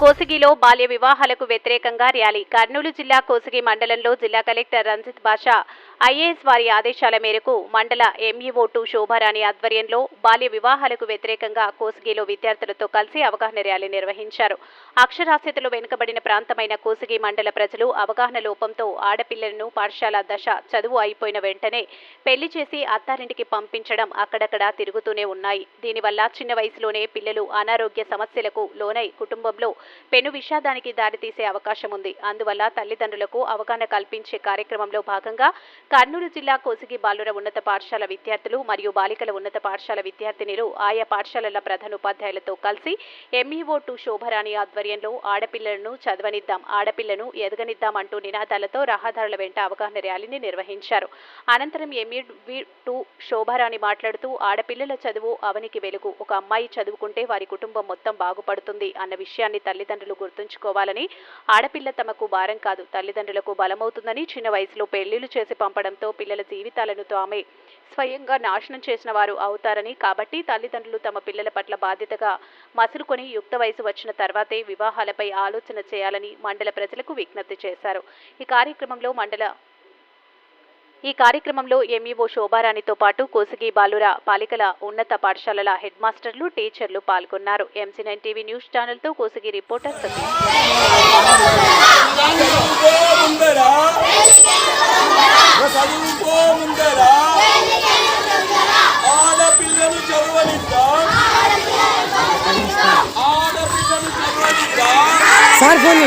కోసిగిలో బాల్య వివాహాలకు వ్యతిరేకంగా ర్యాలీ. కర్నూలు జిల్లా కోసిగి మండలంలో జిల్లా కలెక్టర్ రంజిత్ బాషా ఐఏఎస్ వారి ఆదేశాల మేరకు మండల ఎంఈఓ టూ శోభారాణి ఆధ్వర్యంలో బాల్య వివాహాలకు వ్యతిరేకంగా కోసిగిలో విద్యార్థులతో కలిసి అవగాహన ర్యాలీ నిర్వహించారు. అక్షరాస్యతలో వెనుకబడిన ప్రాంతమైన కోసిగి మండల ప్రజలు అవగాహన లోపంతో ఆడపిల్లలను పాఠశాల దశ చదువు అయిపోయిన వెంటనే పెళ్ళి చేసి అత్తారింటికి పంపించడం అక్కడక్కడ తిరుగుతూనే ఉన్నాయి. దీనివల్ల చిన్న వయసులోనే పిల్లలు అనారోగ్య సమస్యలకు లోనై కుటుంబంలో పెను విషాదానికి దారితీసే అవకాశం ఉంది. అందువల్ల తల్లిదండ్రులకు అవగాహన కల్పించే కార్యక్రమంలో భాగంగా కర్నూలు జిల్లా కోసిగి బాలుర ఉన్నత పాఠశాల విద్యార్థులు మరియు బాలికల ఉన్నత పాఠశాల విద్యార్థినిలు ఆయా పాఠశాలల ప్రధానోపాధ్యాయులతో కలిసి ఎంఈఓ టూ శోభరాణి ఆధ్వర్యంలో ఆడపిల్లలను చదవనిద్దాం ఆడపిల్లను ఎదగనిద్దాం అంటూ నినాదాలతో రహదారుల వెంట అవగాహన ర్యాలీని నిర్వహించారు. అనంతరం ఎంఈ టు శోభారాణి మాట్లాడుతూ ఆడపిల్లల చదువు అవనికి వెలుగు. ఒక అమ్మాయి చదువుకుంటే వారి కుటుంబం మొత్తం బాగుపడుతుంది అన్న విషయాన్ని తల్లిదండ్రులు గుర్తుంచుకోవాలని ఆడపిల్ల తమకు భారం కాదు తల్లిదండ్రులకు బలమవుతుందని చిన్న వయసులో పెళ్ళిళ్ళు చేసి పంపడంతో పిల్లల జీవితాలను తామే స్వయంగా నాశనం చేసిన వారు అవుతారని కాబట్టి తల్లిదండ్రులు తమ పిల్లల పట్ల బాధ్యతగా మసులుకొని యుక్త వయసు వచ్చిన తర్వాతే వివాహాలపై ఆలోచన చేయాలని మండల ప్రజలకు విజ్ఞప్తి చేశారు. ఈ కార్యక్రమంలో మండల ఈ కార్యక్రమంలో ఎంఈఓ శోభారాణితో పాటు కోసిగి బాలుర బాలికల ఉన్నత పాఠశాలల హెడ్ మాస్టర్లు టీచర్లు పాల్గొన్నారు. ఎంసీ నైన్ టీవీ న్యూస్ ఛానల్తో కోసిగి రిపోర్టర్ సార్ ఫోన్ చేసి